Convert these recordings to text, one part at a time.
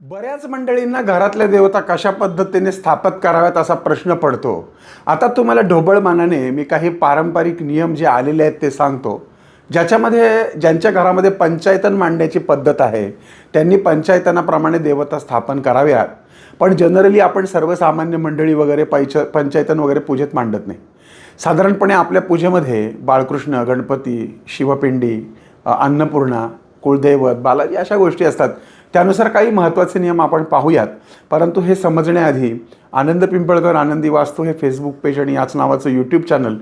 बऱ्याच मंडळींना घरातल्या देवता कशा पद्धतीने स्थापित कराव्यात असा प्रश्न पडतो. आता तुम्हाला ढोबळ मानाने मी काही पारंपरिक नियम जे आलेले आहेत ते सांगतो. ज्याच्यामध्ये ज्यांच्या घरामध्ये पंचायतन मांडण्याची पद्धत आहे त्यांनी पंचायतनाप्रमाणे देवता स्थापन कराव्यात. पण जनरली आपण सर्वसामान्य मंडळी वगैरे पैच पंचायतन वगैरे पूजेत मांडत नाही. साधारणपणे आपल्या पूजेमध्ये बाळकृष्ण गणपती शिवपिंडी अन्नपूर्णा कुळदैवत बालाजी अशा गोष्टी असतात. त्यानुसार काही महत्त्वाचे नियम आपण पाहूयात. परंतु हे समजण्याआधी आनंद पिंपळकर आनंदी वास्तू हे फेसबुक पेज आणि याच नावाचं यूट्यूब चॅनल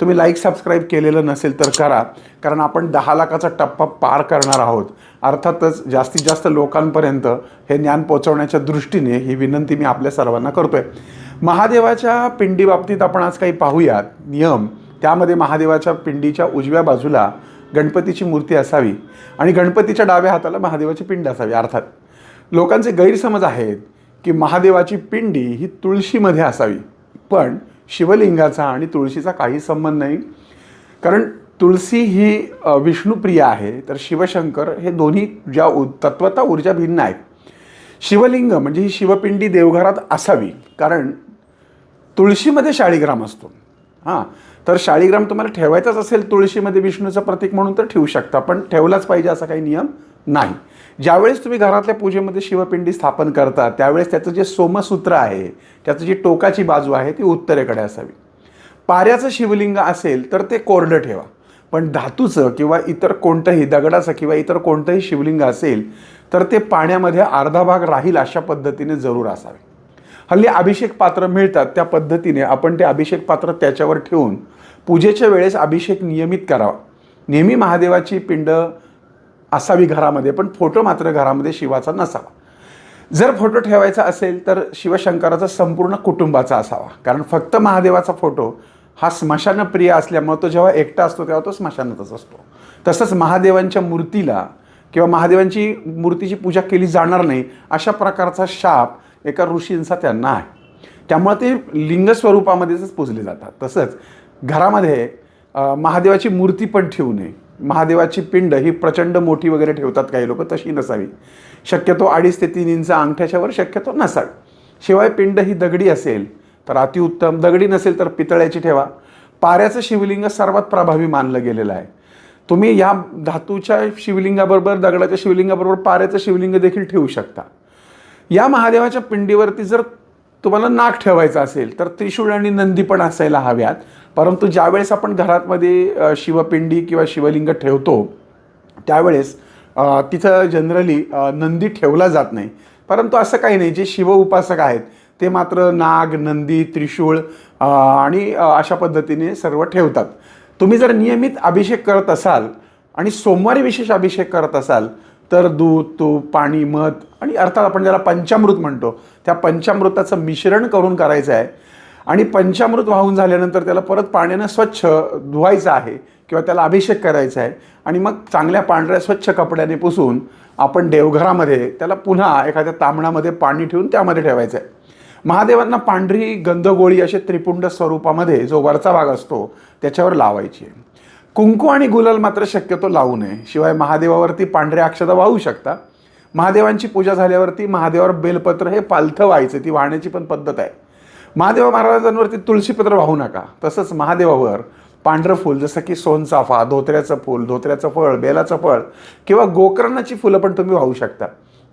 तुम्ही लाईक सबस्क्राईब केलेलं नसेल तर करा. कारण आपण दहा लाखाचा टप्पा पार करणार आहोत. अर्थातच जास्तीत जास्त लोकांपर्यंत हे ज्ञान पोचवण्याच्या दृष्टीने ही विनंती मी आपल्या सर्वांना करतोय. महादेवाच्या पिंडीबाबतीत आपण आज काही पाहूयात. नियम. त्यामध्ये महादेवाच्या पिंडीच्या उजव्या बाजूला गणपतीची मूर्ती असावी आणि गणपतीच्या डाव्या हाताला महादेवाची पिंड असावी. अर्थात लोकांचे गैरसमज आहेत की महादेवाची पिंडी ही तुळशीमध्ये असावी. पण शिवलिंगाचा आणि तुळशीचा काही संबंध नाही. कारण तुळशी ही विष्णुप्रिय आहे तर शिवशंकर हे दोन्ही ज्या उ तत्वता ऊर्जा भिन्न आहेत. शिवलिंग म्हणजे ही शिवपिंडी देवघरात असावी. कारण तुळशीमध्ये शाळीग्राम असतो. हां. तर शाळीग्राम तुम्हाला ठेवायचाच असेल तुळशीमध्ये विष्णूचं प्रतीक म्हणून तर ठेवू शकता पण ठेवलाच पाहिजे असा काही नियम नाही. ज्यावेळेस तुम्ही घरातल्या पूजेमध्ये शिवपिंडी स्थापन करता त्यावेळेस त्याचं जे सोमसूत्र आहे त्याचं जी टोकाची बाजू आहे ती उत्तरेकडे असावी. पाऱ्याचं शिवलिंग असेल तर ते कोरडं ठेवा पण धातूचं किंवा इतर कोणतंही दगडाचं किंवा इतर कोणतंही शिवलिंग असेल तर ते पाण्यामध्ये अर्धा भाग राहील अशा पद्धतीने जरूर असावे. हल्ली अभिषेक पात्र मिळतात त्या पद्धतीने. आपण ते अभिषेक पात्र त्याच्यावर ठेवून पूजेच्या वेळेस अभिषेक नियमित करावा. नेहमी महादेवाची पिंड असावी घरामध्ये पण फोटो मात्र घरामध्ये शिवाचा नसावा. जर फोटो ठेवायचा असेल तर शिवशंकराचा संपूर्ण कुटुंबाचा असावा. कारण फक्त महादेवाचा फोटो हा स्मशानप्रिय असल्यामुळे तो जेव्हा एकटा असतो तेव्हा तो स्मशानातच असतो. तसंच महादेवांच्या मूर्तीला किंवा महादेवांची मूर्तीची पूजा केली जाणार नाही अशा प्रकारचा शाप एका ऋषींचा त्यांना आहे. त्यामुळे ते लिंग स्वरूपामध्येच पूजले जातात. तसंच घरामध्ये महादेवाची मूर्ती पण ठेवू नये. महादेवाची पिंड ही प्रचंड मोठी वगैरे ठेवतात काही लोक तशी नसावी. शक्यतो अडीच ते तीन इंच अंगठ्याच्यावर शक्यतो नसावी. शिवाय पिंड ही दगडी असेल तर अतिउत्तम. दगडी नसेल तर पितळ्याची ठेवा. पाऱ्याचं शिवलिंग सर्वात प्रभावी मानलं गेलेलं आहे. तुम्ही या धातूच्या शिवलिंगाबरोबर दगडाच्या शिवलिंगाबरोबर पाऱ्याचं शिवलिंग देखील ठेवू शकता. या महादेवाच्या पिंडीवरती जर तुम्हाला नाक ठेवायचं असेल तर त्रिशूळ आणि नंदी पण असायला हव्यात. परंतु ज्यावेळेस आपण घरातमध्ये शिवपिंडी किंवा शिवलिंग ठेवतो त्यावेळेस तिथं जनरली नंदी ठेवला जात नाही. परंतु असं काही नाही जे शिव उपासक आहेत ते मात्र नाग नंदी त्रिशूळ आणि अशा पद्धतीने सर्व ठेवतात. तुम्ही जर नियमित अभिषेक करत असाल आणि सोमवारी विशेष अभिषेक करत असाल तर दूध तूप पाणी मध आणि अर्थात आपण ज्याला पंचामृत म्हणतो त्या पंचामृताचं मिश्रण करून करायचं आहे. आणि पंचामृत वाहून झाल्यानंतर त्याला परत पाण्यानं स्वच्छ धुवायचं आहे किंवा त्याला अभिषेक करायचा आहे. आणि मग चांगल्या पांढऱ्या स्वच्छ कपड्याने पुसून आपण देवघरामध्ये त्याला पुन्हा एखाद्या तांबणामध्ये पाणी ठेवून त्यामध्ये ठेवायचं आहे. महादेवांना पांढरी गंधगोळी असे त्रिपुंड स्वरूपामध्ये जो वरचा भाग असतो त्याच्यावर लावायची आहे. कुंकू आणि गुलाल मात्र शक्यतो लावू नये. शिवाय महादेवावरती पांढऱ्या अक्षता वाहू शकता. महादेवांची पूजा झाल्यावरती महादेवावर बेलपत्र हे पालथं व्हायचं. ती वाहण्याची पण पद्धत आहे. महादेवा महाराजांवरती तुळशीपत्र वाहू नका. तसंच महादेवावर पांढरं फूल जसं की सोनचाफा धोत्र्याचं फूल धोत्र्याचं फळ बेलाचं फळ किंवा गोकर्णाची फुलं पण तुम्ही वाहू शकता.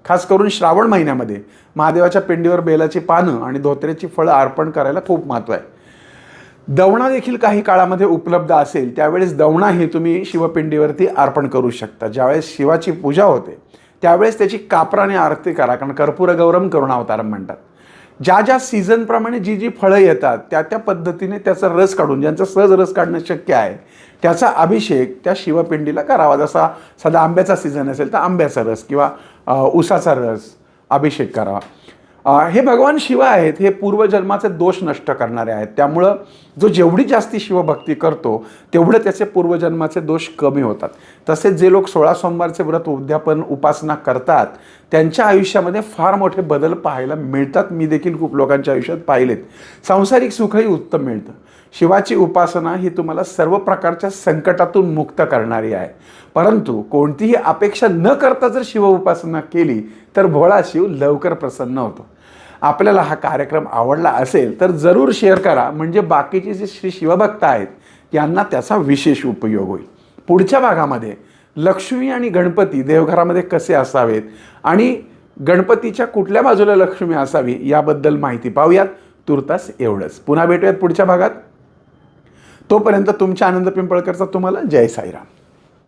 खास करून श्रावण महिन्यामध्ये महादेवाच्या पिंडीवर बेलाची पानं आणि धोत्र्याची फळं अर्पण करायला खूप महत्त्व आहे. दवणा देखील काही काळामध्ये उपलब्ध असेल त्यावेळेस दवणा हे तुम्ही शिवपिंडीवरती अर्पण करू शकता. ज्यावेळेस शिवाची पूजा होते त्यावेळेस त्याची कापराने आरती करा कारण कर्पूर गौरम करुण अवतारम म्हणतात. ज्या ज्या सीझनप्रमाणे जी जी फळं येतात त्या त्या पद्धतीने त्याचा रस काढून ज्यांचा सहज रस काढणं शक्य आहे त्याचा अभिषेक त्या शिवपिंडीला करावा. जसा साधा आंब्याचा सीझन असेल तर आंब्याचा रस किंवा ऊसाचा उसाचा रस अभिषेक करावा. हे भगवान शिव आहेत हे पूर्वजन्माचे दोष नष्ट करणारे आहेत. त्यामुळं जो जेवढी जास्ती शिवभक्ती करतो तेवढं त्याचे पूर्वजन्माचे दोष कमी होतात. तसेच जे लोक सोळा सोमवारचे व्रत उद्यापन उपासना करतात त्यांच्या आयुष्यामध्ये फार मोठे बदल पाहायला मिळतात. मी देखील खूप लोकांच्या आयुष्यात पाहिलेत. सांसारिक सुखही उत्तम मिळतं. शिवाची उपासना ही तुम्हाला सर्व प्रकारच्या संकटातून मुक्त करणारी आहे. परंतु कोणतीही अपेक्षा न करता जर शिव उपासना केली तर भोळा शिव लवकर प्रसन्न होतो. आपल्याला हा कार्यक्रम आवडला असेल तर जरूर शेअर करा. म्हणजे बाकीचे जे श्री शिवभक्त आहेत यांना त्याचा विशेष उपयोग होईल. पुढच्या भागामध्ये लक्ष्मी आणि गणपती देवघरामध्ये कसे असावेत आणि गणपतीच्या कुठल्या बाजूला लक्ष्मी असावी याबद्दल माहिती पाहूयात. तुर्तास एवढंच. पुन्हा भेटूयात पुढच्या भागात. तोपर्यंत तुमच्या आनंद पिंपळकरचा तुम्हाला जय साईराम.